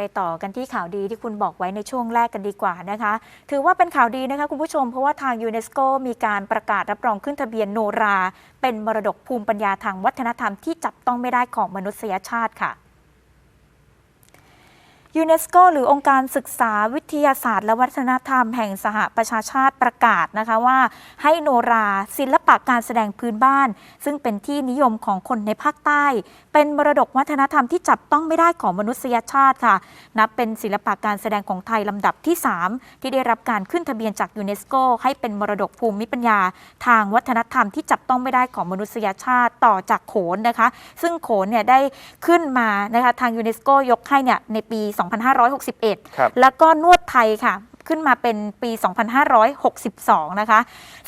ไปต่อกันที่ข่าวดีที่คุณบอกไว้ในช่วงแรกกันดีกว่านะคะ ถือว่าเป็นข่าวดีนะคะคุณผู้ชมเพราะว่าทางยูเนสโกมีการประกาศรับรองขึ้นทะเบียนโนรา เป็นมรดกภูมิปัญญาทางวัฒนธรรมที่จับต้องไม่ได้ของมนุษยชาติค่ะ ยูเนสโกหรือองค์การศึกษาวิทยาศาสตร์ และวัฒนธรรมแห่งสหประชาชาติประกาศนะคะว่า ให้โนราศิลปะการแสดงพื้นบ้าน ซึ่งเป็นที่นิยมของคนในภาคใต้ เป็นมรดกวัฒนธรรมที่จับต้องไม่ได้ของมนุษยชาติค่ะ นับเป็นศิลปะการแสดงของไทยลำดับที่ 3 ที่ได้รับการขึ้นทะเบียนจากยูเนสโกให้เป็นมรดกภูมิปัญญา ทางวัฒนธรรมที่จับต้องไม่ได้ของมนุษยชาติต่อจากโขนนะคะ ซึ่งโขนเนี่ยได้ขึ้นมานะคะทางยูเนสโกยกให้เนี่ยในปี2561ครับแล้วก็นวดไทยค่ะ ขึ้นมาเป็นปี 2562 นะคะ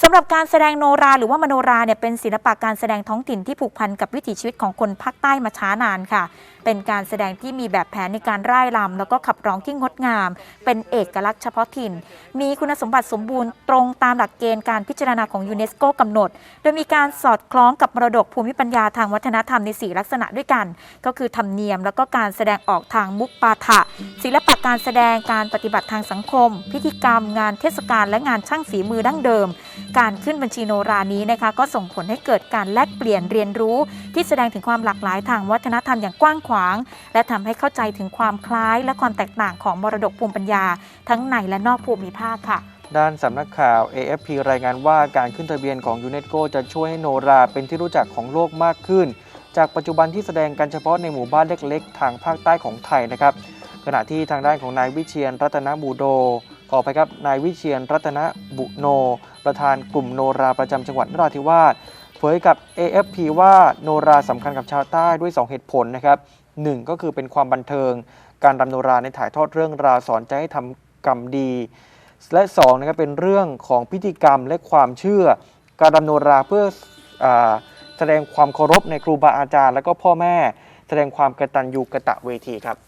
สำหรับการแสดงโนราหรือว่ามโนราเนี่ยเป็นศิลปะการแสดงท้องถิ่นที่ผูกพันกับวิถีชีวิตของคนภาคใต้มาช้านานค่ะ เป็นการแสดงที่มีแบบแผนในการร่ายรำแล้วก็ขับร้องที่งดงาม เป็นเอกลักษณ์เฉพาะถิ่น มีคุณสมบัติสมบูรณ์ตรงตามหลักเกณฑ์การพิจารณาของยูเนสโกกำหนด โดยมีการสอดคล้องกับมรดกภูมิปัญญาทางวัฒนธรรมใน4ลักษณะด้วยกัน ก็คือธรรมเนียม แล้วก็การแสดงออกทางมุกปาฐะศิลปะการแสดงการปฏิบัติทางสังคมพิธีกรรม งานเทศกาลและงานช่างฝีมือดั้งเดิม การขึ้นบัญชีโนรานี้นะคะก็ส่งผลให้เกิดการแลกเปลี่ยนเรียนรู้ ที่แสดงถึงความหลากหลายทางวัฒนธรรมอย่างกว้างขวาง และทำให้เข้าใจถึงความคล้ายและความแตกต่างของมรดกภูมิปัญญา ทั้งในและนอกภูมิภาคค่ะด้านสำนักข่าว AFP รายงานว่าการขึ้นทะเบียนของยูเนสโกจะช่วยให้โนราเป็นที่รู้จักของโลกมากขึ้น จากปัจจุบันที่แสดงกันเฉพาะในหมู่บ้านเล็กๆ ทางภาคใต้ของไทยนะครับ ขณะที่ทางด้านของนายวิเชียนรัตนบูโด ขอไปครับนายวิเชียนรัตนบุโน ประธานกลุ่มโนราประจำจังหวัดนราธิวาสเผยกับ AFP ว่าโนราสำคัญกับชาวใต้ด้วย 2 เหตุผลนะครับหนึ่งก็คือเป็นความบันเทิง การรำโนราในถ่ายทอดเรื่องราวสอนใจให้ทำกรรมดี และ2นะครับเป็นเรื่องของพิธีกรรมและความเชื่อ การรำโนราเพื่ออแสดงความเคารพในครูบาอาจารย์ และก็พ่อแม่ แสดงความกตัญญูกะตะเวทีครับ